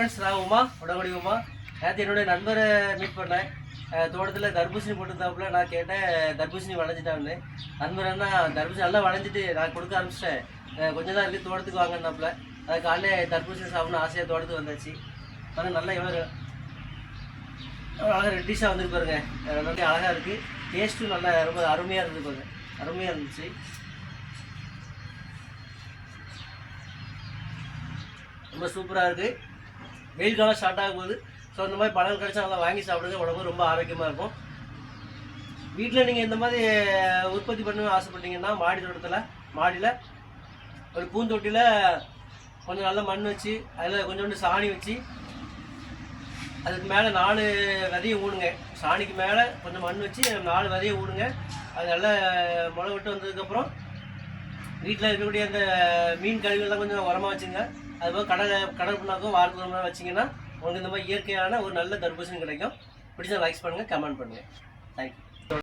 Friends நான் உமா உடம்படி உமா. நேற்று என்னுடைய நண்பரை மீட் பண்ணேன். தோட்டத்தில் தர்பூசணி போட்டுருந்தாப்புல நான் கேட்டேன் தர்பூசணி வளைஞ்சிட்டான்னு. நண்பர் என்ன தர்பூசணி நல்லா வளைஞ்சிட்டு நான் கொடுக்க ஆரம்பிச்சிட்டேன். கொஞ்சம் தான் இருக்குது தோட்டத்துக்கு வாங்கினாப்புல அது காலையில் தர்பூசணி சாப்பிடணும் ஆசையாக தோட்டத்துக்கு வந்தாச்சு. ஆனால் நல்லா இவர் அழகாக ரெட்டிஷாக வந்துருக்கு பாருங்க. நல்லா அழகாக இருக்குது டேஸ்ட்டும் நல்லா ரொம்ப அருமையாக இருந்தது பாருங்க. அருமையாக இருந்துச்சு. ரொம்ப சூப்பராக இருக்குது வெயில் காலம் ஸ்டார்ட் ஆகும் போது ஸோ இந்த மாதிரி பழங்கள் கிடச்சா நல்லா வாங்கி சாப்பிடுங்க. உடம்பு ரொம்ப ஆரோக்கியமாக இருக்கும். வீட்டில் நீங்கள் இந்த மாதிரி உற்பத்தி பண்ண ஆசைப்பட்டீங்கன்னா மாடி தோட்டத்தில் மாடியில் ஒரு பூந்தொட்டியில் கொஞ்சம் நல்ல மண் வச்சு அதில் கொஞ்சோண்டு சாணி வச்சு அதுக்கு மேலே நாலு விதையை ஊடுங்க சாணிக்கு மேலே கொஞ்சம் மண் வச்சு நாலு விதையை ஊடுங்க அது நல்லா முளை விட்டு வந்ததுக்கப்புறம் வீட்டில் இருக்கக்கூடிய அந்த மீன் கழிவுகள்லாம் கொஞ்சம் உரமாக வச்சுங்க. அதுபோக கடலை கடல் புண்ணாக்கும் வாரத்துக்கு ஒரு வச்சிங்கன்னா உங்களுக்கு இந்த மாதிரி இயற்கையான ஒரு நல்ல தர்பூசணி கிடைக்கும். பிடிச்சா லைக்ஸ் பண்ணுங்கள் கமெண்ட் பண்ணுங்கள் தேங்க்யூ